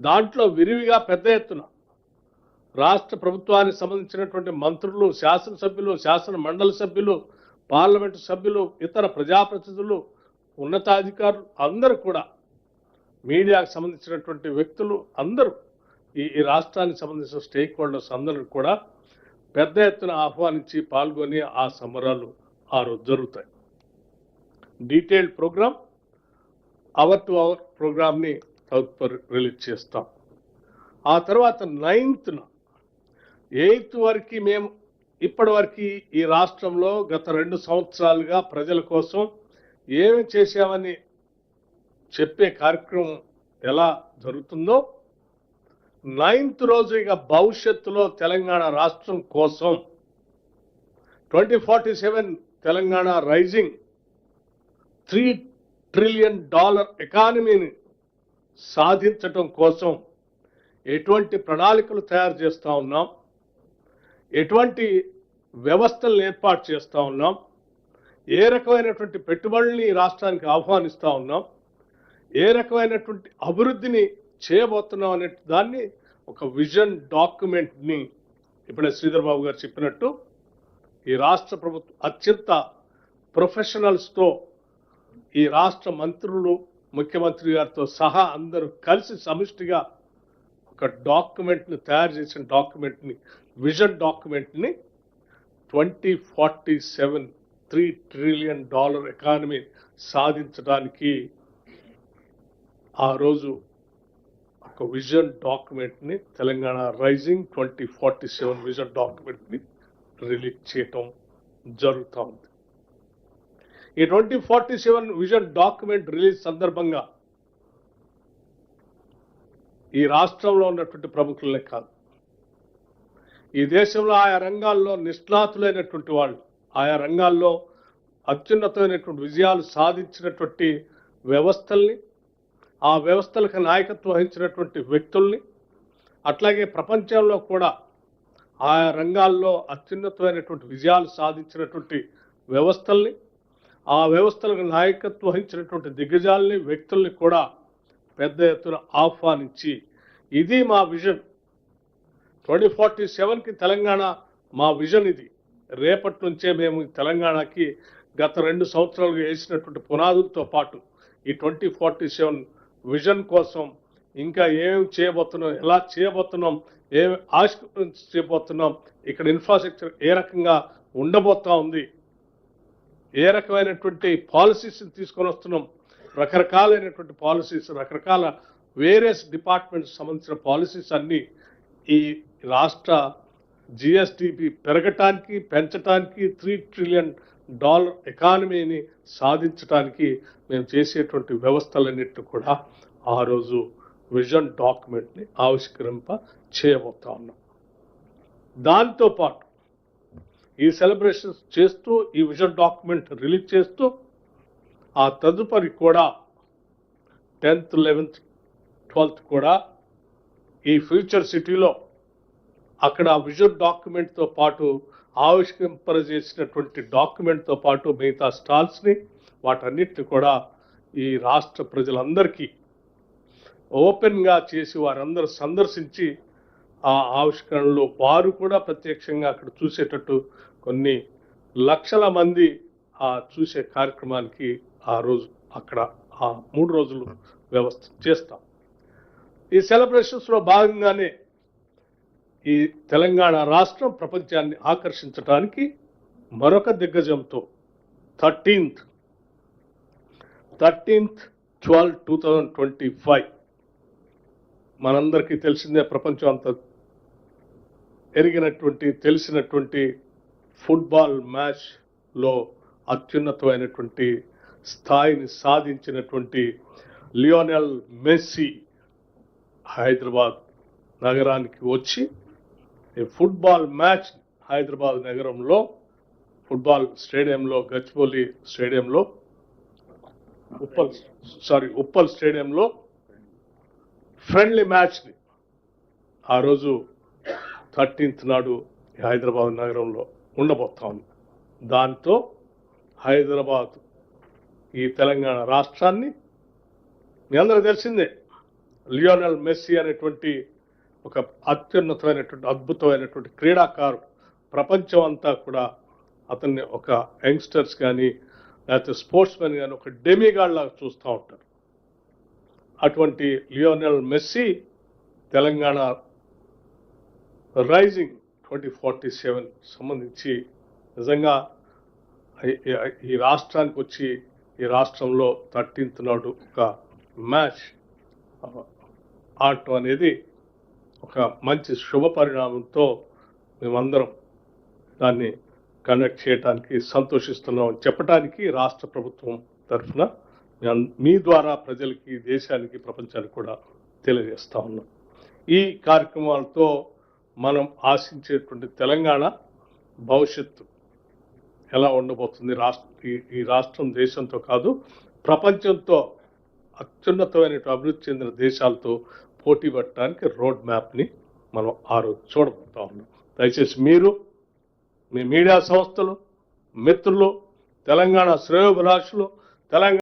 దాంట్లో విరివిగా పెద్ద ఎత్తున రాష్ట్ర ప్రభుత్వానికి సంబంధించినటువంటి మంత్రులు శాసనసభ్యులు శాసన మండలి సభ్యులు పార్లమెంటు సభ్యులు ఇతర ప్రజాప్రతినిధులు ఉన్నతాధికారులు అందరూ కూడా మీడియాకు సంబంధించినటువంటి వ్యక్తులు అందరూ ఈ ఈ రాష్ట్రానికి సంబంధించిన స్టేక్ హోల్డర్స్ అందరూ కూడా పెద్ద ఎత్తున ఆహ్వానించి పాల్గొని ఆ సమరాలు ఆ రోజు జరుగుతాయి. Detailed program hour to hour ప్రోగ్రామ్ని రిలీజ్ చేస్తాం. ఆ తర్వాత నైన్త్న ఎయిత్ వరకు మేము ఇప్పటి వరకు ఈ రాష్ట్రంలో గత రెండు సంవత్సరాలుగా ప్రజల కోసం ఏమి చేశామని చెప్పే కార్యక్రమం ఎలా జరుగుతుందో నైన్త్ రోజు ఇక భవిష్యత్తులో తెలంగాణ రాష్ట్రం కోసం twenty forty seven Telangana rising three trillion dollar ఎకానమీని సాధించటం కోసం ఎటువంటి ప్రణాళికలు తయారు చేస్తూ ఉన్నాం? ఎటువంటి వ్యవస్థలను ఏర్పాటు చేస్తూ ఉన్నాం? ఏ రకమైనటువంటి పెట్టుబడుల్ని రాష్ట్రానికి ఆహ్వానిస్తూ ఉన్నాం? ఏ రకమైనటువంటి అభివృద్ధిని చేయబోతున్నాం అనే దాన్ని ఒక విజన్ డాక్యుమెంట్ని ఇప్పుడే శ్రీధర్ బాబు గారు చెప్పినట్టు ఈ రాష్ట్ర ప్రభుత్వం అత్యంత ప్రొఫెషనల్స్తో ఈ రాష్ట్ర మంత్రులు ముఖ్యమంత్రి గారితో సహా అందరూ కలిసి సమిష్టిగా ఒక డాక్యుమెంట్ని తయారు చేసిన డాక్యుమెంట్ని vision డాక్యుమెంట్ని twenty forty seven three trillion dollar economy సాధించడానికి ఆ రోజు ఒక vision డాక్యుమెంట్ని Telangana rising twenty forty seven vision డాక్యుమెంట్ని release చేయటం జరుగుతూ ఉంది. ఈ twenty forty seven vision document release సందర్భంగా ఈ రాష్ట్రంలో ఉన్నటువంటి ప్రముఖులనే కాదు. ఈ దేశంలో ఆయా రంగాల్లో నిష్ణాతులైనటువంటి వాళ్ళు ఆయా రంగాల్లో అత్యున్నతమైనటువంటి విజయాలు సాధించినటువంటి వ్యవస్థల్ని ఆ వ్యవస్థలకు నాయకత్వం వహించినటువంటి వ్యక్తుల్ని అట్లాగే ప్రపంచంలో కూడా ఆయా రంగాల్లో అత్యున్నతమైనటువంటి విజయాలు సాధించినటువంటి వ్యవస్థల్ని ఆ వ్యవస్థలకు నాయకత్వం వహించినటువంటి దిగ్గజాలని వ్యక్తుల్ని కూడా పెద్ద ఎత్తున ఆహ్వానించి ఇది మా విజన్. ట్వంటీ ఫార్టీ సెవెన్కి తెలంగాణ మా విజన్ ఇది. రేపటి నుంచే మేము తెలంగాణకి గత రెండు సంవత్సరాలుగా వేసినటువంటి పునాదులతో పాటు ఈ ట్వంటీ ఫార్టీ సెవెన్ విజన్ కోసం ఇంకా ఏం చేయబోతున్నాం ఎలా చేయబోతున్నాం ఏమి ఆవిష్కరించబోతున్నాం ఇక్కడ ఇన్ఫ్రాస్ట్రక్చర్ ఏ రకంగా ఉండబోతా ఉంది ఏ రకమైనటువంటి పాలసీస్ తీసుకొని వస్తున్నాం? రకరకాలైనటువంటి పాలసీస్ రకరకాల వేరియస్ డిపార్ట్మెంట్స్ సంబంధించిన పాలసీస్ అన్నీ ఈ రాష్ట్ర జిఎస్టిపి పెరగటానికి పెంచటానికి త్రీ ట్రిలియన్ డాలర్ ఎకానమీని సాధించడానికి మేము చేసేటువంటి వ్యవస్థలన్నింటినీ కూడా ఆ రోజు విజన్ డాక్యుమెంట్ని ఆవిష్కరింప చేయబోతా ఉన్నాం. దాంతోపాటు ఈ సెలబ్రేషన్స్ చేస్తూ ఈ విజన్ డాక్యుమెంట్ రిలీజ్ చేస్తూ ఆ తదుపరి కూడా టెన్త్ లెవెన్త్ ట్వెల్త్ కూడా ఈ ఫ్యూచర్ సిటీలో అక్కడ ఆ విజన్ డాక్యుమెంట్తో పాటు ఆవిష్కరింపజేసినటువంటి డాక్యుమెంట్తో పాటు మిగతా స్టాల్స్ని వాటన్నిటిని కూడా ఈ రాష్ట్ర ప్రజలందరికీ ఓపెన్గా చేసి వారందరూ సందర్శించి ఆ ఆవిష్కరణలో వారు కూడా ప్రత్యక్షంగా అక్కడ చూసేటట్టు కొన్ని లక్షల మంది ఆ చూసే కార్యక్రమానికి ఆ రోజు అక్కడ ఆ మూడు రోజులు వ్యవస్థ చేస్తాం. ఈ సెలబ్రేషన్స్లో భాగంగానే ఈ తెలంగాణ రాష్ట్రం ప్రపంచాన్ని ఆకర్షించడానికి మరొక దిగ్గజంతో thirteenth thirteenth twelve two thousand twenty five మనందరికీ తెలిసిందే ప్రపంచం అంతా ఎరిగినటువంటి తెలిసినటువంటి ఫుట్బాల్ మ్యాచ్లో అత్యున్నతమైనటువంటి స్థాయిని సాధించినటువంటి లియోనెల్ మెస్సీ హైదరాబాద్ నగరానికి వచ్చి ఫుట్బాల్ మ్యాచ్ హైదరాబాద్ నగరంలో ఫుట్బాల్ స్టేడియంలో గచ్చిబౌలి స్టేడియంలో ఉప్పల్ సారీ ఉప్పల్ స్టేడియంలో ఫ్రెండ్లీ మ్యాచ్ని ఆ రోజు థర్టీన్త్ నాడు ఈ హైదరాబాద్ నగరంలో ఉండబోతా ఉంది దాంతో హైదరాబాద్ ఈ తెలంగాణ రాష్ట్రాన్ని మీ అందరూ తెలిసిందే లియోనల్ మెస్సీ అనేటువంటి ఒక అత్యున్నతమైనటువంటి అద్భుతమైనటువంటి క్రీడాకారు ప్రపంచం అంతా కూడా అతన్ని ఒక యంగ్స్టర్స్ కానీ లేకపోతే స్పోర్ట్స్ మెన్ కానీ ఒక డెమిగాడ్ లాగా చూస్తూ ఉంటారు. అటువంటి Lionel Messi Telangana rising twenty forty seven సంబంధించి నిజంగా ఈ- రాష్ట్రానికి వచ్చి ఈ రాష్ట్రంలో థర్టీన్త్ నాడు ఒక మ్యాచ్ ఆడటం అనేది ఒక మంచి శుభ పరిణామంతో మేమందరం దాన్ని కండక్ట్ చేయడానికి సంతోషిస్తున్నాం చెప్పడానికి రాష్ట్ర ప్రభుత్వం తరఫున మీ ద్వారా ప్రజలకి దేశానికి ప్రపంచానికి కూడా తెలియజేస్తా ఉన్నాం. ఈ కార్యక్రమాలతో మనం ఆశించేటువంటి తెలంగాణ భవిష్యత్తు ఎలా ఉండబోతుంది? రాష్ట్ర ఈ- ఈ రాష్ట్రం దేశంతో కాదు ప్రపంచంతో అత్యున్నతమైన అభివృద్ధి చెందిన దేశాలతో పోటీ పట్టడానికి రోడ్ మ్యాప్ని మనం ఆ రోజు చూడబోతా ఉన్నాం. దయచేసి మీరు మీ మీడియా సంస్థలు మిత్రులు తెలంగాణ శ్రేయోభిలాషులు తెలంగాణ